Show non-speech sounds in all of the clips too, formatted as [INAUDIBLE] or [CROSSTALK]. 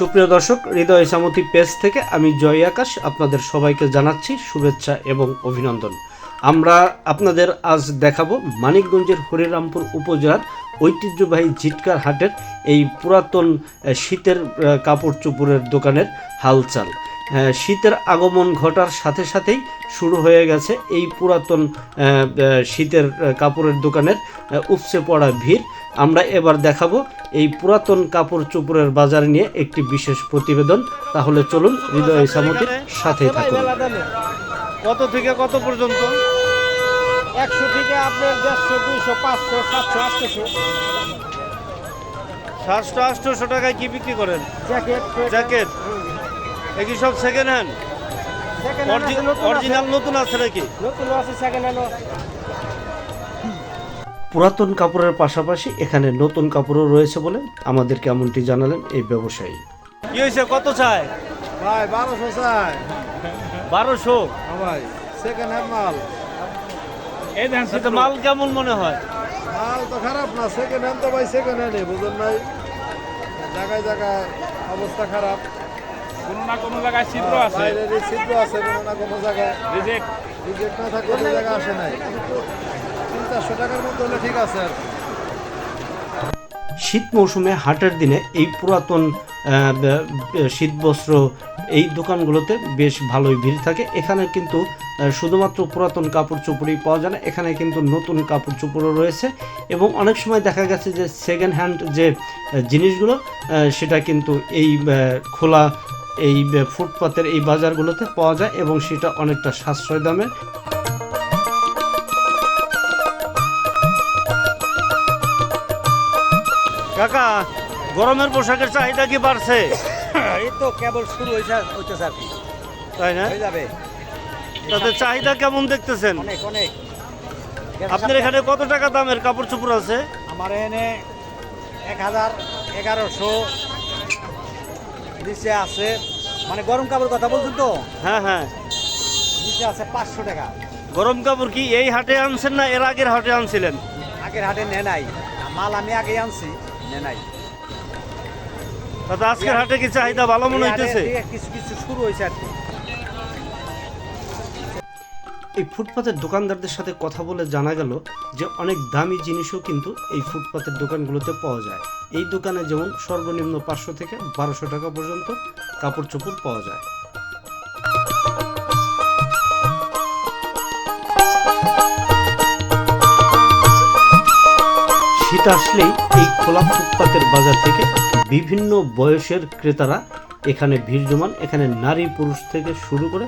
সুপ্রিয় দর্শক, হৃদয় সামতি পেজ থেকে আমি জয় আকাশ আপনাদের সবাইকে জানাচ্ছি শুভেচ্ছা এবং অভিনন্দন। আমরা আপনাদের আজ দেখাবো মানিকগঞ্জের হরিরামপুর উপজেলার ঐতিহ্যবাহী জিটকার হাটের এই পুরাতন শীতের কাপড় চোপড়ের দোকানের হালচাল। শীতের আগমন ঘটার সাথে সাথেই শুরু হয়ে গেছে এই পুরাতন শীতের কাপড়ের দোকানের উপচে পড়া ভিড়। আমরা এবার দেখাবো এই পুরাতন কাপড় চোপড়ের বাজার নিয়ে একটি বিশেষ প্রতিবেদন। তাহলে চলুন হৃদয় সামতির সাথে থাকুন। কত থেকে কত পর্যন্ত? একশো থেকে আপনার দেড়শো দুইশো পাঁচশো সাতশো আটশোশো সাতশো আটশোশো টাকায় কি বিক্রি করেন? জ্যাকেট। জ্যাকেট। একই সব সেকেন্ড হ্যান্ড অরিজিনাল নতুন আছে। নাকি? নতুন আছে সেকেন্ড হ্যান্ড পুরাতন কাপড়ের পাশাপাশি এখানে নতুন কাপড়ও রয়েছে বলে আমাদেরকে এমনটি জানালেন এই ব্যবসায়ী। কি হয়েছে? কত চায় ভাই বারোশো চাই। বারোশো? হ্যাঁ ভাই সেকেন্ড হ্যান্ড মাল। কিন্তু মাল কেমন মনে হয়? মাল তো খারাপ না সেকেন্ড হ্যান্ড তো ভাই সেকেন্ড হ্যান্ডে বুঝুন নাই? জায়গায় জায়গায় অবস্থা খারাপ। কোনো না কোনো জায়গায় ছিদ্র আছে? ছিদ্র আছে কোনো না কোনো জায়গায় রিজেক্ট রিজেক্ট না থাকলে ওই জায়গায় আসে নাই। তিন চারশো টাকার মধ্যে হলে ঠিক আছে আর শীত মৌসুমে হাটের দিনে এই পুরাতন শীত বস্ত্র এই দোকানগুলোতে বেশ ভালোই ভিড় থাকে। এখানে কিন্তু শুধুমাত্র পুরাতন কাপড় চোপড়ই পাওয়া যায় না এখানে কিন্তু নতুন কাপড় চোপড়ও রয়েছে এবং অনেক সময় দেখা গেছে যে সেকেন্ড হ্যান্ড যে জিনিসগুলো সেটা কিন্তু এই খোলা এই ফুটপাতের এই বাজারগুলোতে পাওয়া যায় এবং সেটা অনেকটা সাশ্রয় দামে। কাকা গরমের পোশাকের চাহিদা কি বাড়ছে? [LAUGHS] এই তো কেবল শুরু হয়েছে হইতেছে আর কি তাই না? হয়ে যাবে। তাদের চাহিদা কেমন দেখতেছেন? অনেক অনেক। আপনার এখানে কত টাকা দামের কাপড় চোপড় আছে? আমার এখানে এক হাজার এগারোশো নিচে আছে মানে গরম কাপড় কথা বলছেন তো? হ্যাঁ হ্যাঁ। নিচে আছে পাঁচশো টাকা। গরম কাপড় কি এই হাটে আনছেন না এর আগের হাটে আনছিলেন? আগের হাটে নে নাই। মাল আমি আগে আনছি নে নাই। আজকের হাটে কি চাহিদা ভালো মনে হইতেছে? কিছু কিছু শুরু হয়েছে আর কি। এই ফুটপাতের দোকানদারদের সাথে কথা বলে জানা গেল যে অনেক দামি জিনিসও কিন্তু এই ফুটপাতের দোকানগুলোতে পাওয়া যায়। এই দোকানে যেমন সর্বনিম্ন পাঁচশো থেকে বারোশো টাকা পর্যন্ত কাপড় চোপড় পাওয়া যায়। শীত আসলেই এই খোলা ফুটপাতের বাজার থেকে বিভিন্ন বয়সের ক্রেতারা এখানে ভিড় জমান, এখানে নারী পুরুষ থেকে শুরু করে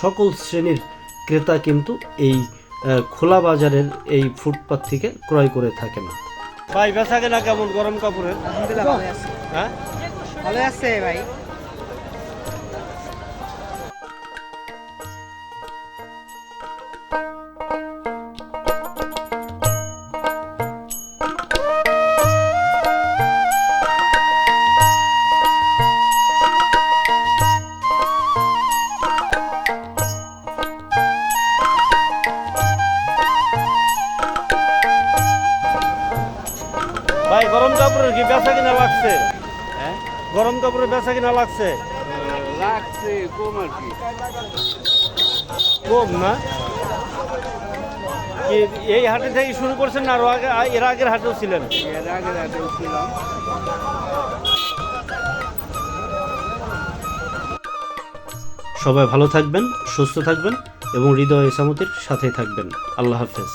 সকল শ্রেণির ক্রেতা কিন্তু এই খোলা বাজারের এই ফুটপাথ থেকে ক্রয় করে থাকে না ভাই বেচা কেনা কেমন? গরম কাপড়ের? আলহামদুলিল্লাহ ভালো আছে। হ্যাঁ? ভালো আছে ভাই। ভাই গরম কাপড়ের কি বেচা কিনা লাগছে? হ্যাঁ? গরম কাপড়ের বেচা কিনা লাগছে? লাগছে কম আর কি। কম না? কি এই হাটে থেকে শুরু করছেন না আরও আগে এর আগের হাটেও ছিলেন? এর আগে রাতেও ছিলাম। সবাই ভালো থাকবেন সুস্থ থাকবেন এবং হৃদয় ইসামতির সাথে থাকবেন। আল্লাহ হাফেজ।